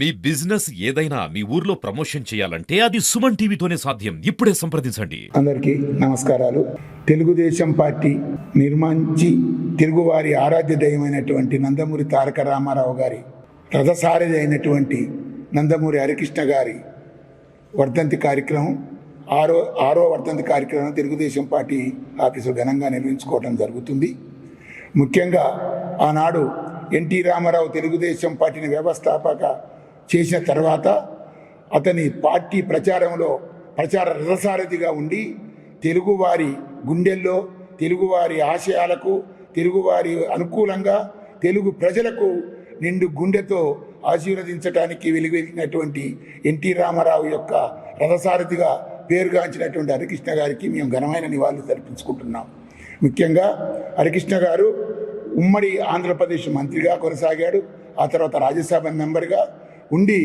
మీ business ఏదైనా మీ ఊర్లో promotion చేయాలంటే అది సుమన్ టీవీతోనే సాధ్యం. ఇప్పుడే సంప్రదించండి. అందరికీ నమస్కారాలు. తెలుగుదేశం పార్టీ నిర్మించి తెలుగువారి ఆరాధ్య దైవమైనటువంటి నందమూరి తారక రామారావు గారి రథసారథి అయినటువంటి నందమూరి హరికృష్ణ గారి వర్ధంతి కార్యక్రమం ఆరో ఆరో వర్ధంతి కార్యక్రమం తెలుగుదేశం పార్టీ ఆఫీసు ఘనంగా నిర్వహించుకోవడం జరుగుతుంది. ముఖ్యంగా ఆనాడు ఎన్టీ రామారావు తెలుగుదేశం పార్టీని వ్యవస్థాపక చేసిన తర్వాత అతని పార్టీ ప్రచారంలో ప్రచార రథసారథిగా ఉండి తెలుగువారి గుండెల్లో తెలుగువారి ఆశయాలకు తెలుగువారి అనుకూలంగా తెలుగు ప్రజలకు నిండు గుండెతో ఆశీర్వదించడానికి వెలువెలిగినటువంటి ఎన్టీ రామారావు యొక్క రథసారథిగా పేరుగాంచినటువంటి హరికృష్ణ గారికి మేము ఘనమైన నివాళులు జరిపించుకుంటున్నాం ముఖ్యంగా హరికృష్ణ గారు ఉమ్మడి ఆంధ్రప్రదేశ్ మంత్రిగా కొనసాగాడు ఆ తర్వాత రాజ్యసభ మెంబర్గా ఉండి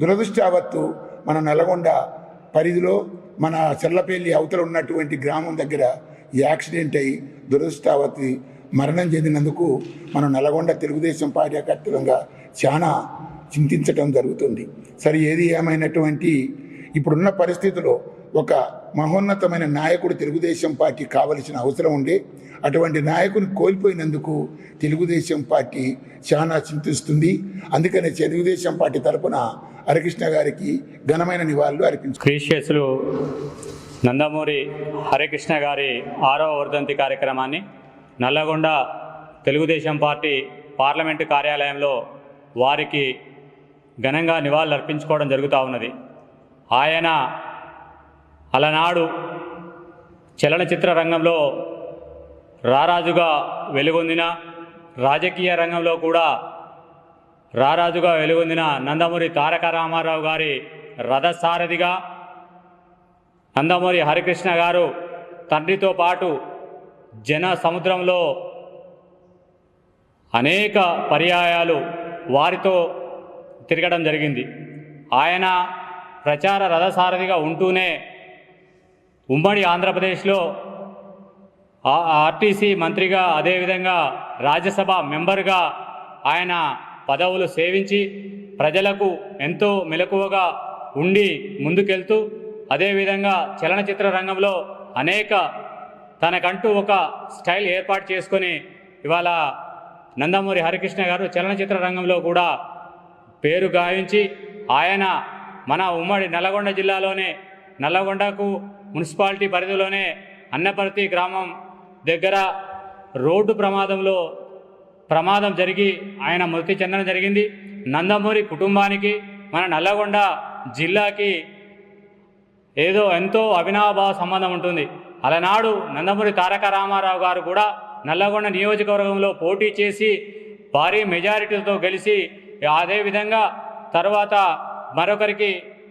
దురదృష్టావత్తు మన నల్గొండ పరిధిలో మన చెల్లపల్లి అవతల ఉన్నటువంటి గ్రామం దగ్గర ఈ యాక్సిడెంట్ అయి దురదృష్టావతి మరణం చెందినందుకు మనం నల్గొండ తెలుగుదేశం పార్టీ కర్తవ్యంగా చాలా చింతించటం జరుగుతుంది. సరే ఏది ఏమైనటువంటి ఇప్పుడున్న పరిస్థితిలో ఒక మహోన్నతమైన నాయకుడు తెలుగుదేశం పార్టీ కావలసిన అవసరం ఉండే అటువంటి నాయకుని కోల్పోయినందుకు తెలుగుదేశం పార్టీ చాలా చింతిస్తుంది. అందుకనే తెలుగుదేశం పార్టీ తరపున హరికృష్ణ గారికి ఘనమైన నివాళులు అర్పించు క్రీషియస్లు నందమూరి హరికృష్ణ గారి ఆరవ వర్ధంతి కార్యక్రమాన్ని నల్లగొండ తెలుగుదేశం పార్టీ పార్లమెంటు కార్యాలయంలో వారికి ఘనంగా నివాళులు అర్పించుకోవడం జరుగుతూ ఉన్నది. ఆయన అలనాడు చలనచిత్ర రంగంలో రారాజుగా వెలుగొందిన రాజకీయ రంగంలో కూడా రారాజుగా వెలుగొందిన నందమూరి తారక రామారావు గారి రథసారథిగా నందమూరి హరికృష్ణ గారు తండ్రితో పాటు జన సముద్రంలో అనేక పర్యాయాలు వారితో తిరగడం జరిగింది. ఆయన ప్రచార రథసారథిగా ఉంటూనే ఉమ్మడి ఆంధ్రప్రదేశ్లో ఆర్టీసీ మంత్రిగా అదేవిధంగా రాజ్యసభ మెంబర్గా ఆయన పదవులు సేవించి ప్రజలకు ఎంతో మెలకువగా ఉండి ముందుకెళ్తూ అదేవిధంగా చలనచిత్ర రంగంలో అనేక తనకంటూ ఒక స్టైల్ ఏర్పాటు చేసుకొని ఇవాళ నందమూరి హరికృష్ణ గారు చలనచిత్ర రంగంలో కూడా పేరు గాయించి ఆయన మన ఉమ్మడి నల్లగొండ జిల్లాలోనే నల్లగొండకు మున్సిపాలిటీ పరిధిలోనే అన్నపర్తి గ్రామం దగ్గర రోడ్డు ప్రమాదంలో ప్రమాదం జరిగి ఆయన మృతి చెందడం జరిగింది. నందమూరి కుటుంబానికి మన నల్లగొండ జిల్లాకి ఏదో ఎంతో అవినాభావ సంబంధం ఉంటుంది. అలనాడు నందమూరి తారక రామారావు గారు కూడా నల్లగొండ నియోజకవర్గంలో పోటీ చేసి భారీ మెజారిటీతో గెలిచి అదేవిధంగా తర్వాత మరొకరికి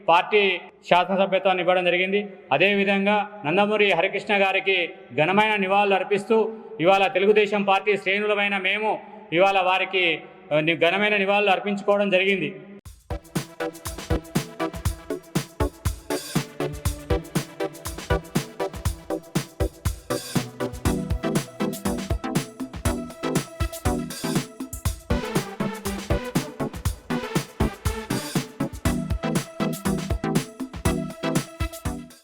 పార్టీ శాసనసభ్యత్వాన్ని ఇవ్వడం జరిగింది. అదేవిధంగా నందమూరి హరికృష్ణ గారికి ఘనమైన నివాళులు అర్పిస్తూ ఇవాళ తెలుగుదేశం పార్టీ శ్రేణులమైన మేము ఇవాళ వారికి ఘనమైన నివాళులు అర్పించుకోవడం జరిగింది.